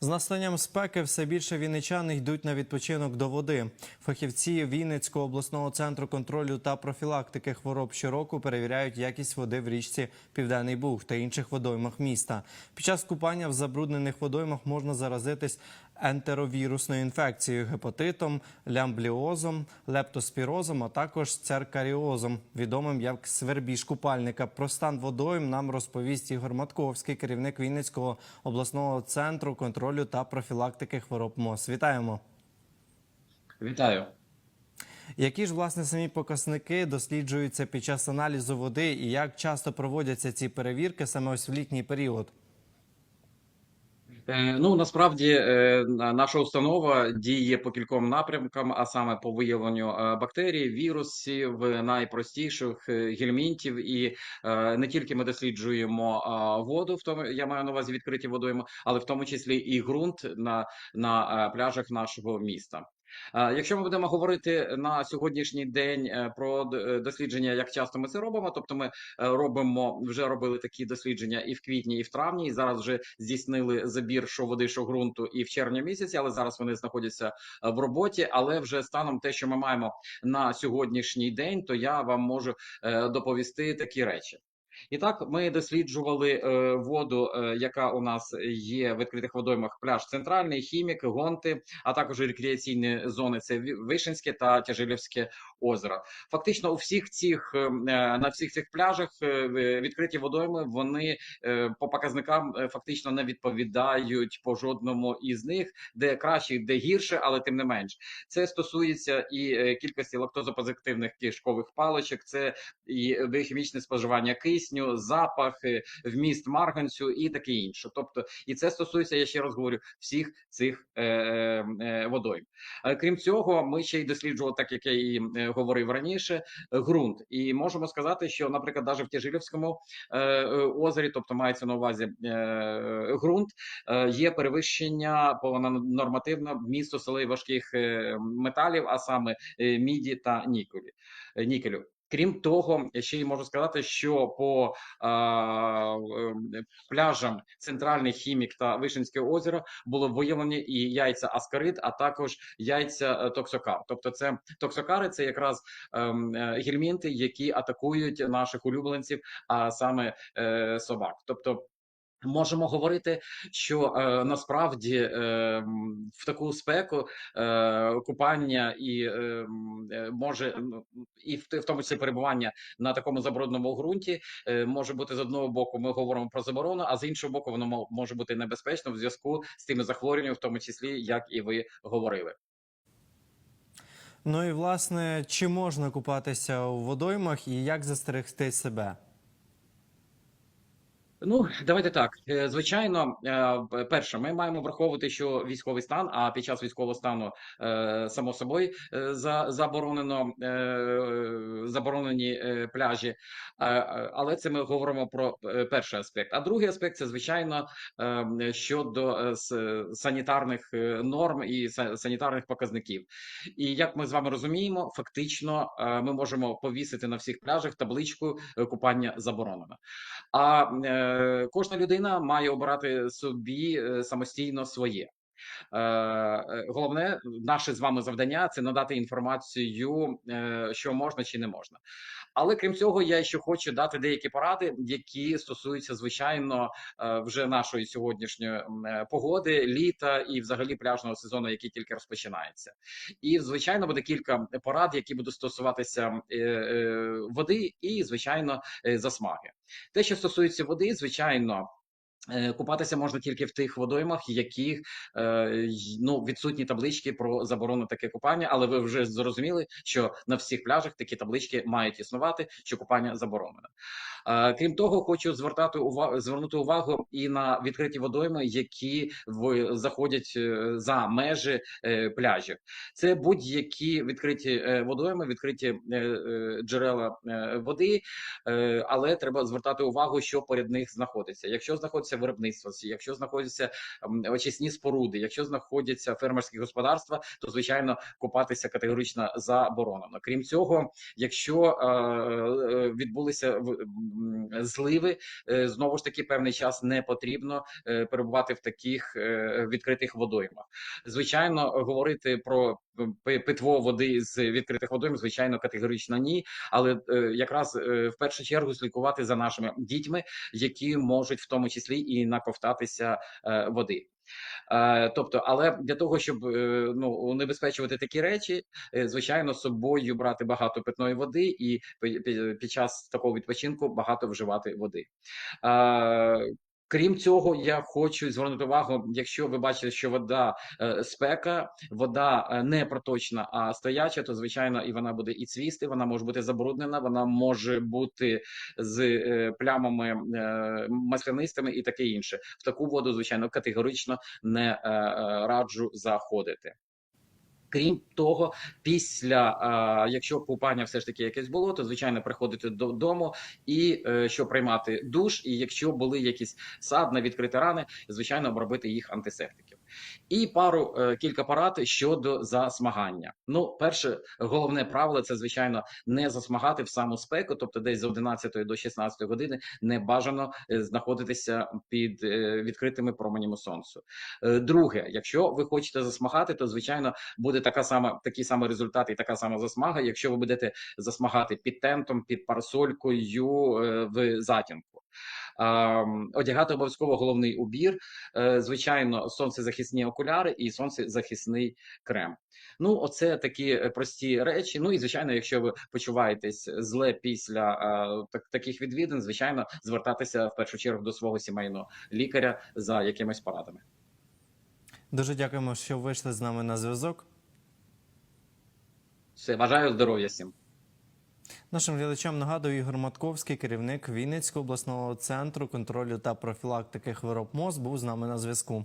З настанням спеки все більше вінничани йдуть на відпочинок до води. Фахівці Вінницького обласного центру контролю та профілактики хвороб щороку перевіряють якість води в річці Південний Буг та інших водоймах міста. Під час купання в забруднених водоймах можна заразитись ентеровірусною інфекцією, гепатитом, лямбліозом, лептоспірозом, а також церкаріозом, відомим як свербіж купальника. Про стан водойм нам розповість Ігор Матковський, керівник Вінницького обласного центру контролю та профілактики хвороб МОЗ. Вітаємо! Вітаю. Які ж власне самі показники досліджуються під час аналізу води, і як часто проводяться ці перевірки саме ось в літній період? Е, Ну насправді е, наша установа діє по кільком напрямкам, а саме по виявленню е, бактерій, вірусів, найпростіших гельмінтів. І не тільки ми досліджуємо воду, в тому я маю на увазі відкриті водойми, але в тому числі і ґрунт на, на пляжах нашого міста. Якщо ми будемо говорити на сьогоднішній день е, про е, дослідження, як часто ми це робимо, тобто ми е, робимо вже робили такі дослідження і в квітні, і в травні, і зараз вже здійснили забір що води, що ґрунту, і в червні місяці, але зараз вони знаходяться в роботі. Але вже станом те, що ми маємо на сьогоднішній день, то я вам можу доповісти такі речі. І так, ми досліджували е, воду, е, яка у нас є в відкритих водоймах пляж центральний, хімік, гонти, а також рекреаційні зони. Це Вишенське та Тяжилівське озеро. Фактично, у всіх цих е, на всіх цих пляжах відкриті водойми вони по показникам фактично не відповідають по жодному із них, де краще, де гірше, але тим не менш, це стосується і кількості лактозопозитивних кишкових паличок, це і біохімічне споживання кисню, запах, е, вміст марганцю і таке інше. Тобто, і це стосується, я ще раз говорю, всіх цих е, е, водойм. Е, Крім цього, ми ще й досліджували, так як я і е, говорив раніше, е, ґрунт. І можемо сказати, що, наприклад, навіть в Тяжилівському е, е, озері, тобто мається на увазі е, ґрунт, е, є перевищення по на- нормативно вмісту солей важких е, металів, а саме е, міді та нікелі, е, нікелю. Крім того, ще й можу сказати, що по е, е, пляжам Центральний хімік та Вишенське озеро було виявлені і яйця аскарид, а також яйця е, токсокар. Тобто, це токсокари, це якраз е, е, гельмінти, які атакують наших улюбленців, а саме е, собак. Тобто. Можемо говорити, що е, насправді е, в таку спеку е, купання і е, е, може ну, і в, в тому числі перебування на такому забрудненому ґрунті е, може бути з одного боку, ми говоримо про заборону, а з іншого боку, воно може бути небезпечно в зв'язку з тими захворюваннями, в тому числі як і ви говорили. Ну і власне, чи можна купатися у водоймах і як застерегти себе? Ну, давайте так. Е, Звичайно, е, перше, ми маємо враховувати, що військовий стан, а під час військового стану, е, само собою, заборонено заборонені пляжі. Але це ми говоримо про перший аспект. А другий аспект це звичайно щодо санітарних норм і санітарних показників. І як ми з вами розуміємо, фактично ми можемо повісити на всіх пляжах табличку купання заборонено. А кожна людина має обирати собі е, самостійно своє. Е, е, головне, наше з вами завдання це надати інформацію, що можна чи не можна. Але крім цього, я ще хочу дати деякі поради, які стосуються звичайно е, вже нашої сьогоднішньої е, погоди, літа і взагалі пляжного сезону, який тільки розпочинається. І звичайно буде кілька порад, які будуть стосуватися е, води і звичайно засмаги. Те, що стосується води, звичайно. Е, Купатися можна тільки в тих водоймах, яких е, ну відсутні таблички про заборону таке купання, але ви вже зрозуміли, що на всіх пляжах такі таблички мають існувати, що купання заборонено. Крім того, хочу звертати увагу звернути увагу і на відкриті водойми, які заходять е, за межі е, пляжів. Це будь-які відкриті е, водойми, відкриті джерела води, але треба звертати увагу, що поряд них знаходиться. Якщо знаходиться виробництво, якщо знаходяться очисні споруди, якщо знаходяться фермерські господарства, то звичайно купатися категорично заборонено. Крім цього, якщо відбулися зливи, е, знову ж таки певний час не потрібно е, перебувати в таких е, відкритих водоймах. Звичайно, говорити про питво води з відкритих водойм, звичайно, категорично ні. Але якраз в першу чергу слідкувати за нашими дітьми, які можуть в тому числі і наковтатися води. Е, Тобто, але для того, щоб е, ну унебезпечувати такі речі, е, звичайно, з собою брати багато питної води і під час такого відпочинку багато вживати води. Крім цього, я хочу звернути увагу, якщо ви бачите, що вода е, спека, вода е, не проточна, а стояча, то звичайно і вона буде і цвісти, вона може бути забруднена, вона може бути з е, плямами маслянистими і таке інше. В таку воду, звичайно, категорично не раджу заходити. Крім того, після якщо купання все ж таки якесь було, то звичайно приходити додому і е, що приймати душ. І якщо були якісь садна, відкриті рани, звичайно, обробити їх антисептиків. І пару е, кілька порад щодо засмагання. Ну, перше головне правило це звичайно не засмагати в саму спеку, тобто десь з 11 до 16 години не бажано е, знаходитися під е, відкритими променями сонцю. Друге, якщо ви хочете засмагати, то звичайно буде така сама такий самий результат і така сама засмага, якщо ви будете засмагати під тентом, під парасолькою в затінку. Одягати обов'язково головний убір, е, звичайно, сонцезахисні окуляри і сонцезахисний крем. Ну, оце такі е, прості речі. Ну і звичайно, якщо ви почуваєтесь зле після е, так, таких відвідин, звичайно, звертатися в першу чергу до свого сімейного лікаря за якимись порадами. Дуже дякуємо, що вийшли з нами на зв'язок. Все, бажаю здоров'я всім. Нашим глядачам нагадую Ігор Матковський, керівник Вінницького обласного центру контролю та профілактики хвороб МОЗ, був з нами на зв'язку.